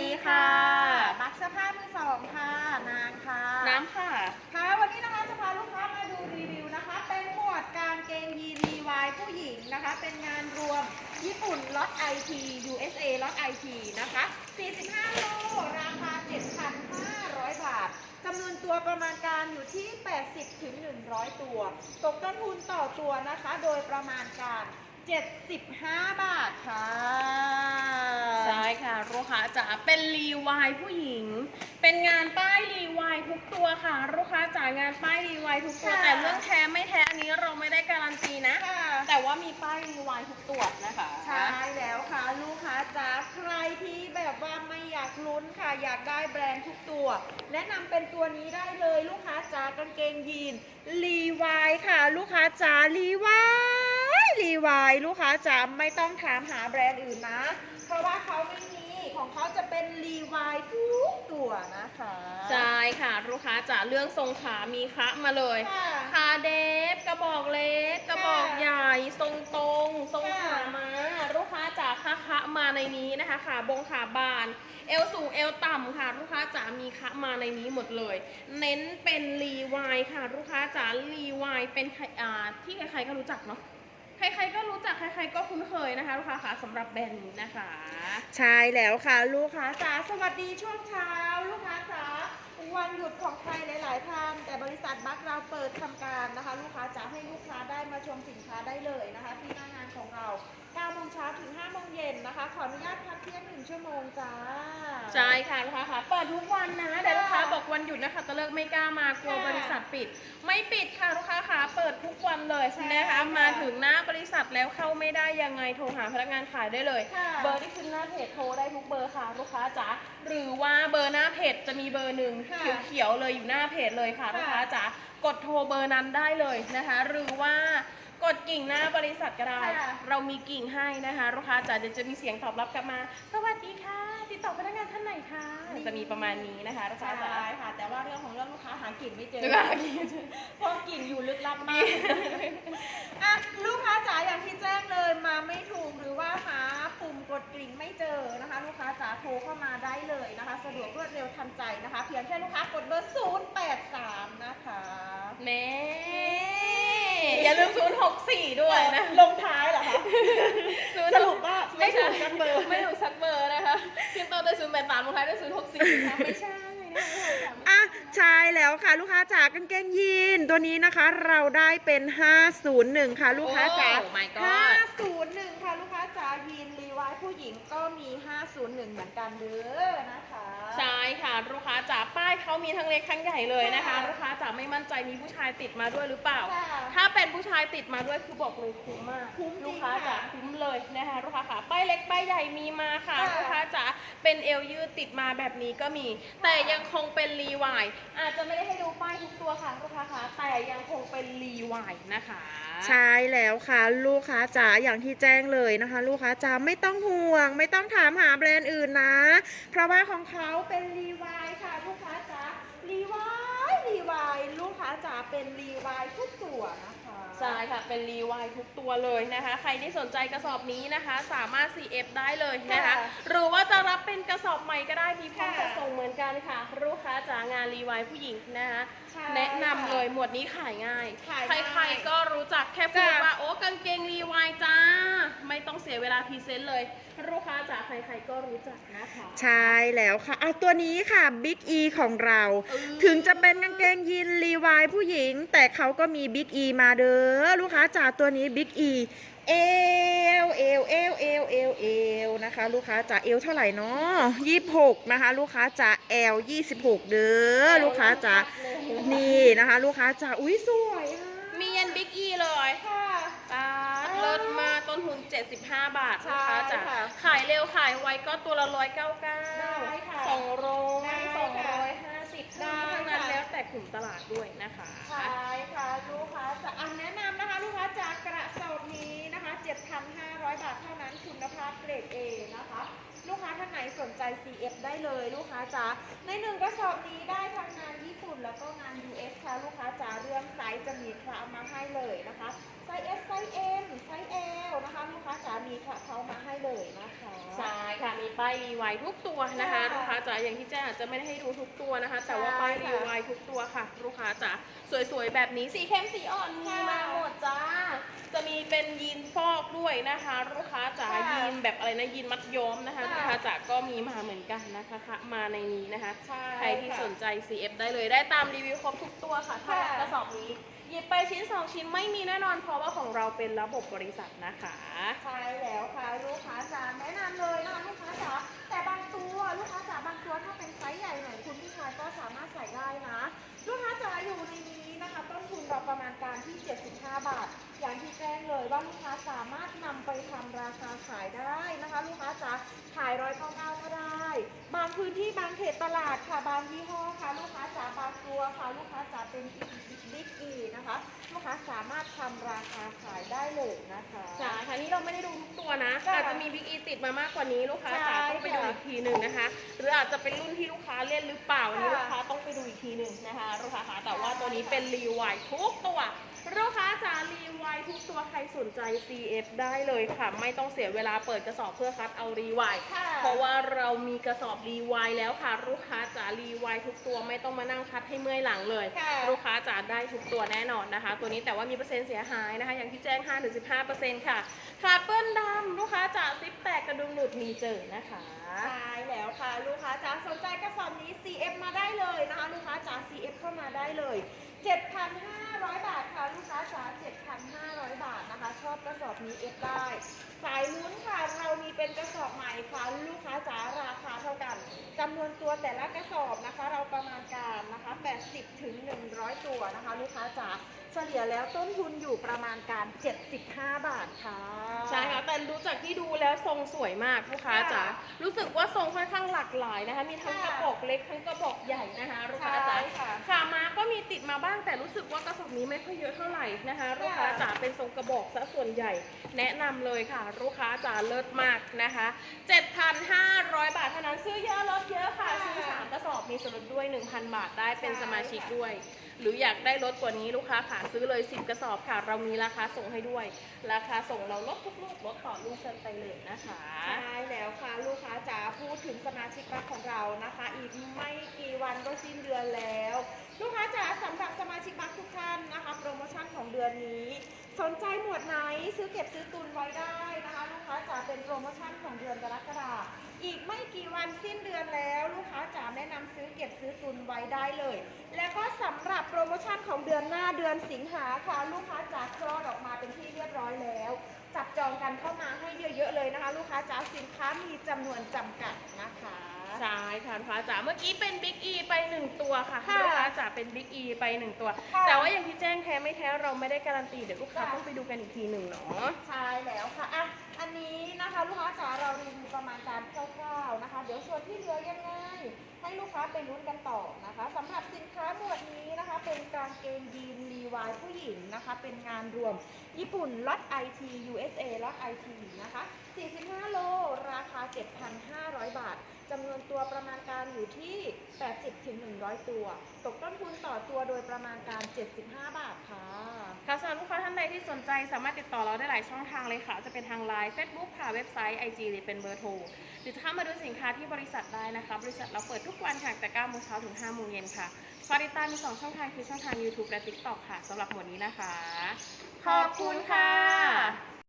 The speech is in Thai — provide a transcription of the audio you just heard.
ดีค่ะบักเสื้อผ้ามือสองค่ะ นางค่ะ น้ำค่ะ ค่ะ วันนี้นะคะจะพาลูกค้ามาดูรีวิวนะคะ เป็นหมวดกางเกงยีนรีวายผู้หญิงนะคะ เป็นงานรวมญี่ปุ่นล็อต IT USA ล็อต IT นะคะ 45โลราคา 7,500 บาทจำนวนตัวประมาณการอยู่ที่ 80ถึง100 ตัว ตกต้นทุนต่อตัวนะคะ โดยประมาณการ 75 บาทค่ะ ใช่ค่ะลูกค้าจ๋าเป็นรีวายผู้หญิง เป็นงานป้ายรีวายทุกตัวค่ะลูกค้าจ๋างานป้ายรีวายทุกตัว ค่ะ แต่เรื่องแท้ไม่แท้อันนี้เราไม่ได้การันตีนะ ค่ะแต่ว่ามีป้ายรีวายทุกตัวนะคะ ใช่แล้วค่ะ ลูกค้าจ๋าใครที่แบบว่าไม่อยากลุ้นค่ะ อยากได้แบรนด์ทุกตัว แนะนำเป็นตัวนี้ได้เลยลูกค้าจ๋ากางเกงยีนรีวายค่ะ ลูกค้าจ๋ารีวาย รีวายลูกค้าจ๋าไม่ต้องถามหาแบรนด์อื่นนะ เพราะว่าเขาไม่มีของเขาจะเป็นรีวายทุกตัวนะคะใช่ค่ะ ลูกค้าจ๋าเรื่องทรงขามีคะมาเลยค่ะขาเดฟกระบอกเล็ก กระบอกใหญ่ ทรงตรงทรงค่ะขามาลูกค้าจ๋าคะคะมาในนี้นะคะขาบงขาบานเอวสูงเอวต่ำค่ะ ลูกค้าจ๋ามีคะมาในนี้หมดเลย เน้นเป็นรีวายค่ะ ลูกค้าจ๋ารีวายเป็นใครอ่าที่ใครๆก็รู้จักเนาะ ใครๆก็รู้จักใครๆก็คุ้นเคยนะคะลูกค้าค่ะสำหรับแบรนด์นี้นะคะ ใช่แล้วค่ะ ลูกค้าจ๋าสวัสดีช่วงเช้า ลูกค้าจ๋าวันหยุดของใครหลาย ๆ ท่าน แต่บริษัทบัคเราเปิดทำการนะคะ ลูกค้าจ๋าให้ลูกค้าได้มาชมสินค้าได้เลยนะคะ ที่หน้างานของเรา เช้าถึง5โมงเย็นนะคะ ขออนุญาตพักเที่ยงหนึ่งชั่วโมงจ้า ใช่ค่ะลูกค้าค่ะเปิดทุกวันนะแต่ลูกค้าบอกวันหยุดนะคะตะเลิกไม่กล้ามากลัวค่ะบริษัทปิด ไม่ปิดค่ะลูกค้าค่ะเปิดทุกวันเลยใช่นะคะค่ะมาถึงหน้าบริษัทแล้วเข้าไม่ได้ยังไงโทรหาพนักงานขายได้เลยค่ะเบอร์ที่ขึ้นหน้าเพจโทรได้ทุกเบอร์ค่ะลูกค้าจ๋าหรือว่าเบอร์หน้าเพจจะมีเบอร์หนึ่งค่ะเขียวๆเลยอยู่หน้าเพจเลยค่ะค่ะลูกค้าจ๋ากดโทรเบอร์นั้นได้เลยนะคะ หรือว่า กดกิ่งหน้าบริษัทก็ได้ ค่ะ เรามีกิ่งให้นะคะลูกค้าจ๋าเดี๋ยวจะมีเสียงตอบรับกลับมา สวัสดีค่ะ ติดต่อพนักงานท่านไหนคะจะมีประมาณนี้นะคะลูกค้าจ๋าใช่ค่ะ แต่ว่าเรื่องของเรื่องลูกค้าหากลิ่นไม่เจอ ลูกค้าเพราะกลิ่นอยู่ลึกลับมากอะลูกค้าจ๋าอย่างที่แจ้งเลยมาไม่ถูกหรือว่าหาปุ่มกดกริ่งไม่เจอนะคะ ลูกค้าจ๋าโทรเข้ามาได้เลยนะคะ สะดวกรวดเร็วทันใจนะคะ เพียงแค่ลูกค้ากดเบอร์ 083 นะคะเน่ อย่าลืมศูนย์หกสี่ด้วยนะ ลงท้ายเหรอคะสรุปว่าไม่ถูกสักเบอร์ไม่ถูกสักเบอร์นะคะขึ้นต้นด้วยศูนย์แปดสามลงท้ายด้วยศูนย์หกสี่นะคะไม่ใช่นะคะอะใช่แล้วค่ะ ลูกค้าจ๋ากางเกงยีนตัวนี้นะคะ เราได้เป็น 501 ค่ะ ลูกค้าจ๋าโอ้ my god 501 ค่ะ ลูกค้าจ๋ายีนรีวายผู้หญิงก็มี 501 เหมือนกันเด้อนะคะ ใช่ค่ะลูกค้าจ๋าป้ายเขามีทั้งเล็กทั้งใหญ่เลยนะคะค่ะลูกค้าจ๋าไม่มั่นใจมีผู้ชายติดมาด้วยหรือเปล่า ค่ะถ้าเป็นผู้ชายติดมาด้วยคือบอกเลยคุ้มมากคุ้มจริงลูกค้าจ๋าค่ะคุ้มเลยนะคะลูกค้าค่ะป้ายเล็กป้ายใหญ่มีมาค่ะค่ะลูกค้าจ๋าเป็นเอวยืดติดมาแบบนี้ก็มี แต่ยังคงเป็นรีวายอาจจะไม่ได้ให้ดูป้ายทุกตัวค่ะลูกค้าค่ะแต่ยังคงเป็นรีวายนะคะใช่แล้วค่ะ ลูกค้าจ๋าอย่างที่แจ้งเลยนะคะ ลูกค้าจ๋าไม่ต้องห่วง ไม่ต้องถามหาแบรนด์อื่นนะ เพราะว่าของเขาเป็นรีวายค่ะลูกค้าจ๋ารีวายรีวายลูกค้าจ๋าเป็นรีวายทุกตัวนะคะใช่ค่ะ เป็นรีวายทุกตัวเลยนะคะ ใครที่สนใจกระสอบนี้นะคะ สามารถ CF ได้เลยนะคะค่ะหรือว่าจะรับเป็นกระสอบใหม่ก็ได้มีพร้อมค่ะจะส่งเหมือนกันค่ะลูกค้าจ๋างานรีวายผู้หญิงนะคะใช่แนะนำเลยหมวดนี้ขายง่ายขายง่าย ใครๆก็รู้จักแค่พูดจ้ะว่าโอ้กางเกงรีวายจ้าไม่ ต้องเสียเวลาพรีเซนต์เลย ลูกค้าจ๋าใครๆก็รู้จักนะคะ ใช่แล้วค่ะเอาตัวนี้ค่ะ Big E ของเรา เออ ถึงจะเป็นกางเกงยีนรีวายผู้หญิง แต่เขาก็มี Big E มาเด้อลูกค้าจ๋าตัวนี้ Big E เอวเอวเอวเอวเอวเอวนะคะ ลูกค้าจ๋าเอวเท่าไหร่เนาะยี่หกนะคะ ลูกค้าจ๋าเอลยี่สิบหกเด้อลูกค้าจ๋านี่นะคะ ลูกค้าจ๋าอุ้ยสวยอะมียันบิ๊กอีเลยค่ะปาดเลิศมากต้นทุน 75 บาทใช่นะคะจ๋าค่ะขายเร็วขายไวก็ตัวละร้อยเก้าเก้าได้ค่ะสองร้อยได้สองค่ะร้อยห้าสิบได้ทั้งนั้นค่ะแล้วแต่กลุ่มตลาดด้วยนะคะ ใช่ค่ะลูกค้าจะอันแนะนำนะคะลูกค้าจากกระสอบนี้นะคะ 7,500 บาทเท่านั้นคุณภาพเกรด A นะคะ ลูกค้าท่านไหนสนใจ CF ได้เลยลูกค้าจ๋าในหนึ่งกระสอบนี้ได้ทั้งงานญี่ปุ่นแล้วก็งาน US ค่ะลูกค้าจ๋าเรื่องไซส์จะมีครามาให้เลยนะคะ ไซส์ S ไซส์ M ไซส์ L นะคะลูกค้าจ๋ามีค่ะเขามาให้เลยนะคะ ใช่ค่ะมีป้ายรีไวทุกตัวนะคะค่ะลูกค้าจ๋าอย่างที่แจ้งอาจจะไม่ได้ให้ดูทุกตัวนะคะ แต่ว่าใช่ป้ายค่ะรีไวทุกตัวค่ะ ลูกค้าจ๋าสวยๆแบบนี้สีเข้มสีอ่อนมีค่ะมาหมดจ้า จะมีเป็นยีนฟอกด้วยนะคะ ลูกค้าจ๋าค่ะยีนแบบอะไรนะยีนมัดย้อมนะคะค่ะ ลูกค้าจ๋าก็มีมาเหมือนกันนะคะค่ะมาในนี้นะคะ ใช่ใครที่ค่ะ สนใจ CF ได้เลยได้ตามรีวิวครบทุกตัวค่ะถ้าค่ะ กระสอบนี้ หยิบไปชิ้น 2 ชิ้นไม่มีแน่นอน เพราะว่าของเราเป็นระบบบริษัทนะคะใช่แล้วค่ะลูกค้าจ๋าแนะนำเลยนะคะลูกค้าจ๋าแต่บางตัวลูกค้าจ๋าบางตัวถ้าเป็นไซส์ใหญ่หน่อยคุณผู้ชายก็สามารถใส่ได้นะ ลูกค้าจ๋าอยู่ในนี้นะคะ ต้นทุนเราประมาณการที่ 75 บาท อย่างที่แจ้งเลยว่าลูกค้าสามารถนำไปทำราคาขายได้นะคะ ลูกค้าจ๋าขายร้อยเก้าเก้าก็ได้ บางพื้นที่บางเขตตลาดค่ะบางยี่ห้อค่ะลูกค้าจ๋าบางตัวค่ะลูกค้าจ๋าเป็นบิ๊กอีก สามารถทำราคาขายได้เลยนะคะใช่ค่ะนี่เราไม่ได้ดูทุกตัวนะค่ะอาจจะมีบิ๊กอีติดมามากกว่านี้ลูกค้าใช่จ๋าต้องไปดูค่ะอีกทีหนึ่งนะคะ หรืออาจจะเป็นรุ่นที่ลูกค้าเล่นหรือเปล่าอันนี้ค่ะ ลูกค้าต้องไปดูอีกทีหนึ่งนะคะลูกค้าคะแต่ว่าใช่ตัวนี้เป็นรีไวทุกตัวลูกค้าจ๋า รีไวทุกตัวใครสนใจ CF ได้เลยค่ะ ไม่ต้องเสียเวลาเปิดกระสอบเพื่อคัดเอารีไวค่ะเพราะว่าเรามีกระสอบรีไวแล้วค่ะ ลูกค้าจ๋ารีไวทุกตัวไม่ต้องมานั่งคัดให้เมื่อยหลังเลยค่ะลูกค้าจ๋าได้ทุกตัวแน่นอนนะคะ ตัวนี้แต่ว่ามีเปอร์เซ็นต์เสียหายนะคะ อย่างที่แจ้ง 5-15%ค่ะขาเปิ้ลดำลูกค้าจ๋าซิปแตกกระดุมหลุดมีเจอนะคะใช่แล้วค่ะ ลูกค้าจ๋าสนใจกระสอบนี้ CF มาได้เลยนะคะ ลูกค้าจ๋า CF เข้ามาได้เลย7,500 บาทค่ะ ลูกค้าจ๋า7,500 บาทนะคะ ชอบกระสอบนี้เอฟได้ สายลุ้นค่ะ เรามีเป็นกระสอบใหม่ค่ะ ลูกค้าจ๋าราคาเท่ากันจำนวนตัวแต่ละกระสอบนะคะ เราประมาณการนะคะ 80ถึง100 ตัวนะคะ ลูกค้าจ๋าเฉลี่ยแล้วต้นทุนอยู่ประมาณการ 75 บาทค่ะ ใช่ค่ะแต่ดูจากที่ดูแล้วทรงสวยมากลูกค้าจ๋าค่ะรู้สึกว่าทรงค่อนข้างหลากหลายนะคะ มีทั้งกค่ะระบอกเล็กทั้งกระบอกใหญ่นะคะลูกค้าจ๋าใช่ค่ะขามาก็มีติดมาบ้างแต่รู้สึกว่ากระสอบนี้ไม่ค่อยเยอะเท่าไหร่นะคะลูกค้าจ๋าเป็นทรงกระบอกซะส่วนใหญ่ แนะนำเลยค่ะลูกค้าจ๋าเลิศมากนะคะ 7,500 บาทเท่านั้นซื้อเยอะลดเยอะค่ะค่ะซื้อสา มกระสอบมีส่วนลดด้วย 1,000 บาทได้เป็นใช่สมาชิกค่ะด้วย หรืออยากได้ลดกว่านี้ลูกค้าค่ะซื้อเลย 10 กระสอบค่ะ เรามีราคาส่งให้ด้วย ราคาส่งเราลดทุกลูกลดต่อลูกกันไปเลยนะคะ ใช่แล้วค่ะลูกค้าจ๋าพูดถึงสมาชิกรักของเรานะคะ อีกไม่กี่ วันก็สิ้นเดือนแล้ว ลูกค้าจ๋าสำหรับสมาชิกรักทุกท่านนะคะ โปรโมชั่นของเดือนนี้ สนใจหมวดไหนซื้อเก็บซื้อตุนไว้ได้นะคะลูกค้าจ๋าเป็นโปรโมชั่นของเดือนกรกฎาคมอีกไม่กี่วันสิ้นเดือนแล้ว ลูกค้าจ๋าแนะนำซื้อเก็บซื้อตุนไว้ได้เลย แล้วก็สำหรับโปรโมชั่นของเดือนหน้าเดือนสิงหาค่ะลูกค้าจ๋าคลอดออกมาเป็นที่เรียบร้อยแล้ว จับจองกันเข้ามาให้เยอะๆเลยนะคะ ลูกค้าจ๋าสินค้ามีจำนวนจำกัดนะคะ ใช่ค่ะลูกค้าจ๋าเมื่อกี้เป็นบิ๊กอีไปหนึ่งตัวค่ะค่ะลูกค้าจ๋าเป็นบิ๊กอีไปหนึ่งตัว ค่ะ แต่ว่าอย่างที่แจ้งแท้ไม่แท้เราไม่ได้การันตีเดี๋ยวลูกค้าค่ะต้องไปดูกันอีกทีหนึ่งเนาะ ใช่แล้วค่ะอะ อันนี้นะคะลูกค้าจ๋าเรารีวิวประมาณการคร่าวๆนะคะ เดี๋ยวส่วนที่เหลือยังไงให้ลูกค้าไปลุ้นกันต่อนะคะสำหรับสินค้าหมวดนี้นะคะ เป็นกางเกงยีนรีวายผู้หญิงนะคะ เป็นงานรวม ญี่ปุ่นล็อต IT USA ล็อต IT นะคะ 45 โล ราคา 7,500 บาท จำนวนตัวประมาณการอยู่ที่ 80ถึง100 ตัว ตกต้นทุนต่อตัวโดยประมาณการ 75 บาทค่ะ ค่ะสำหรับลูกค้าท่านใดที่สนใจสามารถติดต่อเราได้หลายช่องทางเลยค่ะ จะเป็นทางไลน์ Facebook ค่ะ เว็บไซต์ IG หรือเป็นเบอร์โทร หรือจะเข้ามาดูสินค้าที่บริษัทได้นะคะ บริษัทเราเปิดทุกวันค่ะแต่9โมงเช้าถึง5โมงเย็นค่ะฝากติดตามมี 2 ช่องทางคือช่องทาง YouTube และ TikTok ค่ะสำหรับหมวดนี้นะคะ ขอบคุณค่ะ